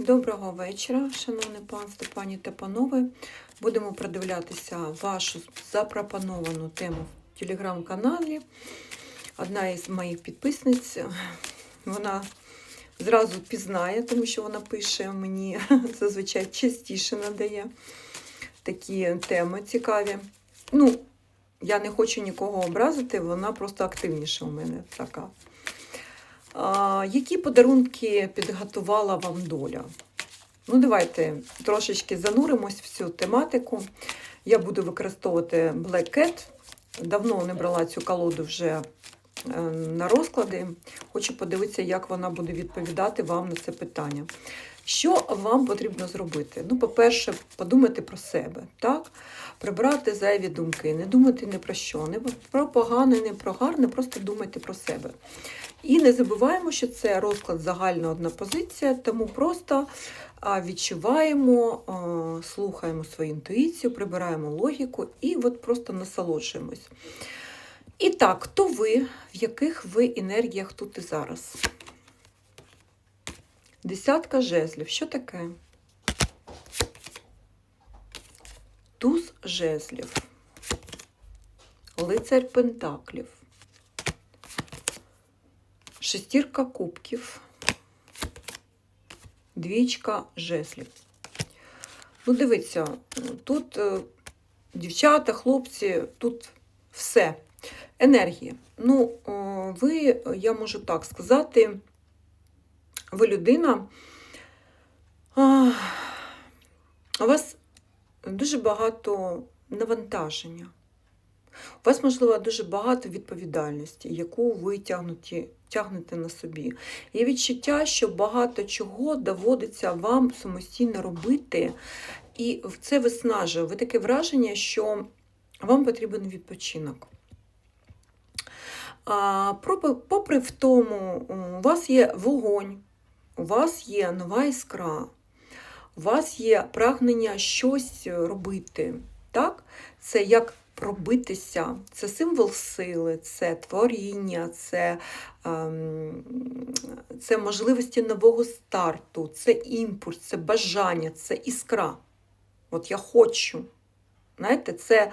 Доброго вечора, шановне панство, пані та панове. Будемо продивлятися вашу запропоновану тему в телеграм-каналі. Одна із моїх підписниць, вона зразу пізнає, тому що вона пише мені зазвичай частіше надає такі теми цікаві. Ну, я не хочу нікого образити, вона просто активніша у мене така. Які подарунки підготувала вам доля? Ну, давайте трошечки зануримось в цю тематику. Я буду використовувати Black Cat. Давно не брала цю колоду вже е, на розклади. Хочу подивитися, як вона буде відповідати вам на це питання. Що вам потрібно зробити? Ну, по-перше, подумати про себе, так? Прибрати зайві думки, не думати ні про що, не про погане, не про гарне, просто думайте про себе. І не забуваємо, що це розклад загальна одна позиція, тому просто відчуваємо, слухаємо свою інтуїцію, прибираємо логіку і от просто насолоджуємось. І так, хто ви, в яких ви енергіях тут і зараз? Десятка жезлів. Що таке? Туз жезлів. Лицар Пентаклів. Шестірка кубків. Двічка жезлів. Ну, дивіться, тут е, дівчата, хлопці, тут все. Енергія. Ну, ви, я можу так сказати, ви людина. У вас дуже багато навантаження. У вас, можливо, дуже багато відповідальності, яку ви тягнуті, тягнете на собі. Є відчуття, що багато чого доводиться вам самостійно робити, і це виснажує. Ви таке враження, що вам потрібен відпочинок. А, Попри в тому, у вас є вогонь, у вас є нова іскра, у вас є прагнення щось робити. Так? Це як пробитися, це символ сили, це творіння, це, ем, це можливості нового старту, це імпульс, це бажання, це іскра. От я хочу. Знаєте, це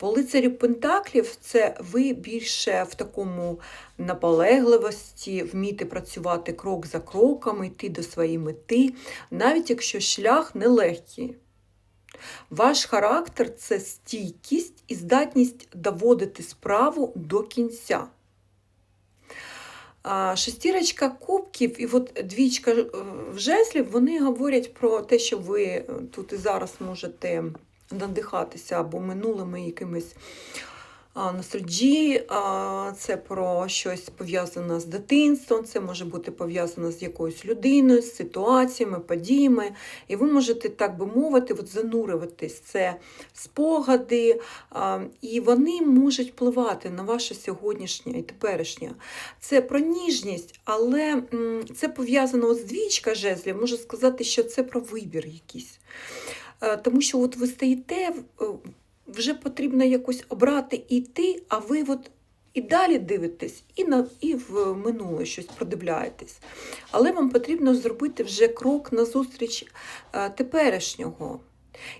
по лицарю Пентаклів це ви більше в такому наполегливості, вміти працювати крок за кроком, йти до своєї мети, навіть якщо шлях нелегкий. Ваш характер це стійкість і здатність доводити справу до кінця. Шестірочка кубків і от двічка в жезлів, вони говорять про те, що ви тут і зараз можете надихатися або минулими якимись ностальджі, це про щось пов'язане з дитинством, це може бути пов'язано з якоюсь людиною, з ситуаціями, подіями. І ви можете, так би мовити, от занурюватись. Це спогади, і вони можуть впливати на ваше сьогоднішнє і теперішнє. Це про ніжність, але це пов'язано з двічка жезлів, можу сказати, що це про вибір якийсь. Тому що от ви стоїте, вже потрібно якось обрати і йти, а ви от і далі дивитесь, і на, і в минуле щось продивляєтесь. Але вам потрібно зробити вже крок назустріч теперішнього.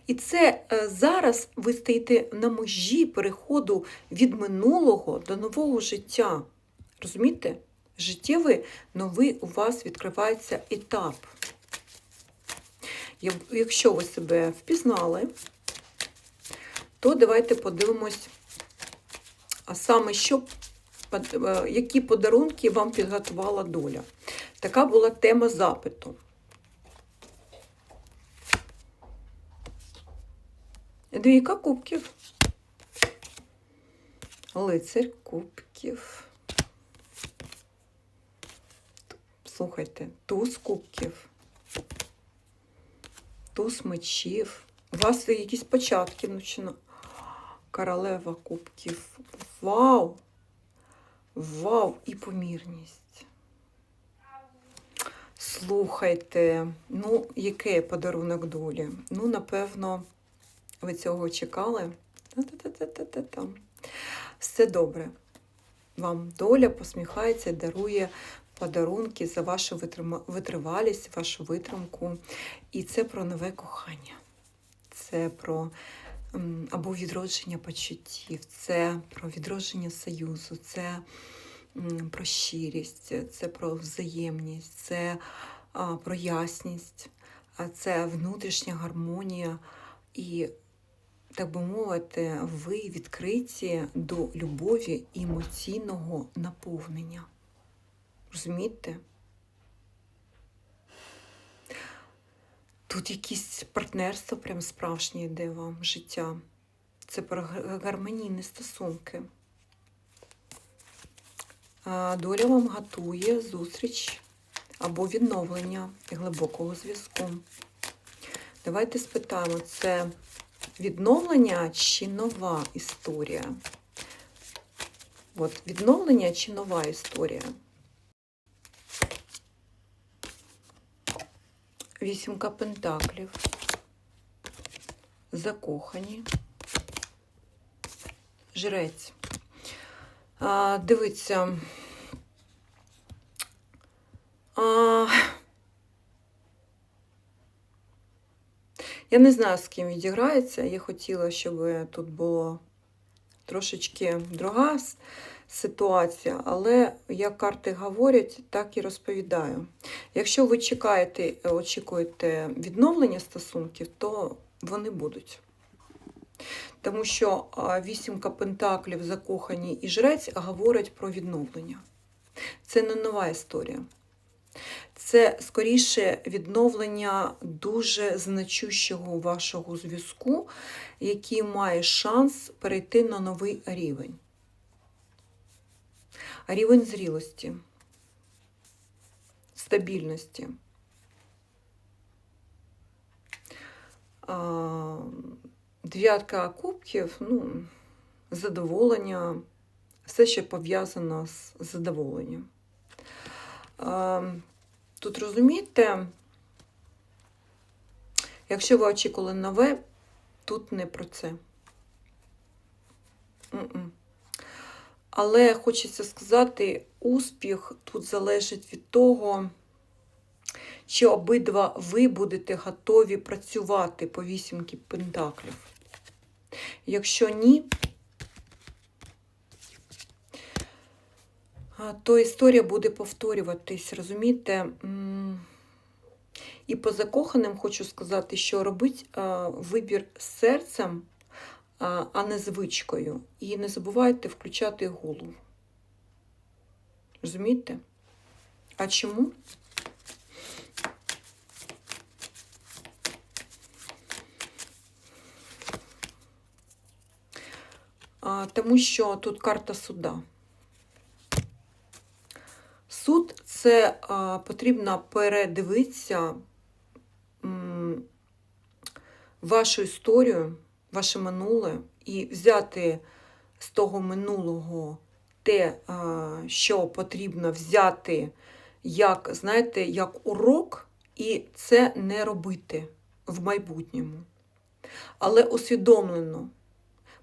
І це зараз ви стоїте на межі переходу від минулого до нового життя. Розумієте? Життєвий новий у вас відкривається етап. Якщо ви себе впізнали, то давайте подивимось, а саме, що, які подарунки вам підготувала доля. Така була тема запиту. Двійка кубків. Лицар кубків. Слухайте, туз кубків, туз мечів. У вас якісь початки починають. Королева кубків. Вау! Вау! І помірність. Слухайте, ну, який подарунок долі? Ну, напевно, ви цього чекали. Все добре. Вам доля посміхається, дарує подарунки, за вашу витривалість, вашу витримку. І це про нове кохання. Це про або відродження почуттів, це про відродження союзу, це про щирість, це про взаємність, це про ясність, це внутрішня гармонія і, так би мовити, ви відкриті до любові і емоційного наповнення. Розумієте? Тут якісь партнерство прям справжнє йде вам життя. Це про гармонійні стосунки. Доля вам готує зустріч або відновлення глибокого зв'язку. Давайте спитаємо, це відновлення чи нова історія? От, відновлення чи нова історія? Вісімка пентаклів. Закохані. Жрець. А, дивіться. А, я не знаю, з ким відіграється. Я хотіла, щоб тут було трошечки друга ситуація, але як карти говорять, так і розповідаю. Якщо ви чекаєте, очікуєте відновлення стосунків, то вони будуть. Тому що вісімка пентаклів, закохані і жрець говорять про відновлення. Це не нова історія. Це скоріше відновлення дуже значущого вашого зв'язку, який має шанс перейти на новий рівень. Рівень зрілості, стабільності. Дев'ятка кубків, ну, задоволення, все, що пов'язано з задоволенням. А, Тут розумієте, якщо ви очікували нове, тут не про це. Але хочеться сказати, успіх тут залежить від того, чи обидва ви будете готові працювати по вісімки пентаклів. Якщо ні, то історія буде повторюватись, розумієте? І по закоханим хочу сказати, що робить вибір серцем, а не звичкою. І не забувайте включати голову. Розумієте? А чому? Тому що тут карта суда. Це потрібно передивитися вашу історію, ваше минуле, і взяти з того минулого те, що потрібно взяти, як, знаєте, як урок, і це не робити в майбутньому. Але усвідомлено,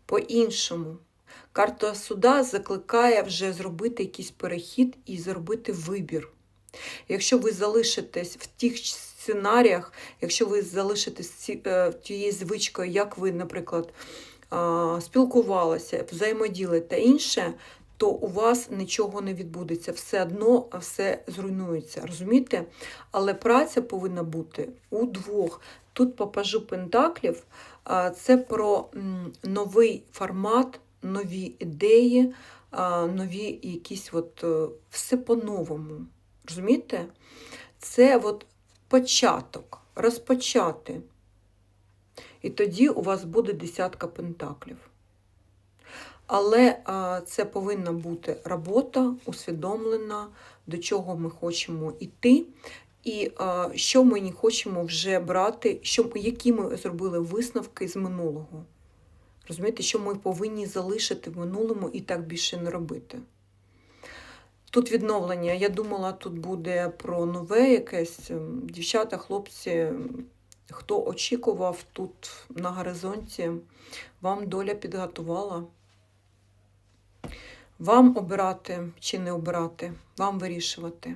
по-іншому. Карта суда закликає вже зробити якийсь перехід і зробити вибір. Якщо ви залишитесь в тих сценаріях, якщо ви залишитесь е, тією звичкою, як ви, наприклад, спілкувалися, взаємоділи та інше, то у вас нічого не відбудеться. Все одно все зруйнується. Розумієте? Але праця повинна бути у двох. Тут по пажу пентаклів це про новий формат, нові ідеї, нові якісь от е, все по-новому. Розумієте? Це от початок, розпочати. І тоді у вас буде десятка пентаклів. Але це повинна бути робота усвідомлена, до чого ми хочемо йти, і що ми не хочемо вже брати, що, які ми зробили висновки з минулого. Розумієте, що ми повинні залишити в минулому і так більше не робити. Тут відновлення. Я думала, тут буде про нове якесь. Ем, Дівчата, хлопці, хто очікував тут на горизонті, вам доля підготувала. Вам обирати чи не обирати, вам вирішувати.